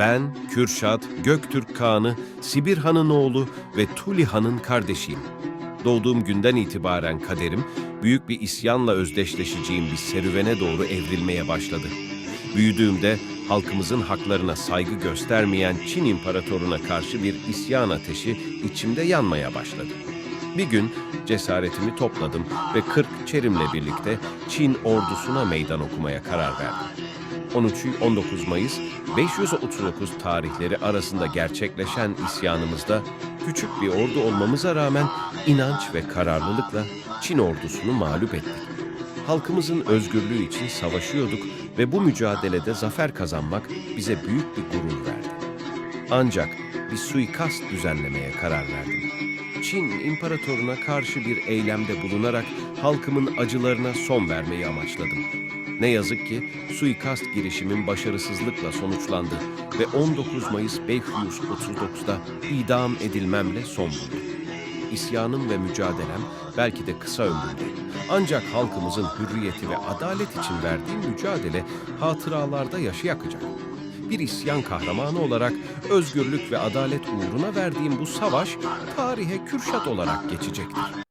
Ben Kürşat, Göktürk Kağan'ı, Sibir Han'ın oğlu ve Tuli Han'ın kardeşiyim. Doğduğum günden itibaren kaderim, büyük bir isyanla özdeşleşeceğim bir serüvene doğru evrilmeye başladı. Büyüdüğümde halkımızın haklarına saygı göstermeyen Çin İmparatoruna karşı bir isyan ateşi içimde yanmaya başladı. Bir gün cesaretimi topladım ve 40 çerimle birlikte Çin ordusuna meydan okumaya karar verdim. 13-19 Mayıs 539 tarihleri arasında gerçekleşen isyanımızda küçük bir ordu olmamıza rağmen inanç ve kararlılıkla Çin ordusunu mağlup ettik. Halkımızın özgürlüğü için savaşıyorduk ve bu mücadelede zafer kazanmak bize büyük bir gurur verdi. Ancak bir suikast düzenlemeye karar verdim. Çin imparatoruna karşı bir eylemde bulunarak halkımın acılarına son vermeyi amaçladım. Ne yazık ki suikast girişimin başarısızlıkla sonuçlandı ve 19 Mayıs 539'da idam edilmemle son buldu. İsyanım ve mücadelem belki de kısa ömürlü. Ancak halkımızın hürriyeti ve adalet için verdiğim mücadele hatıralarda yaşı yakacak. Bir isyan kahramanı olarak özgürlük ve adalet uğruna verdiğim bu savaş tarihe Kürşat olarak geçecektir.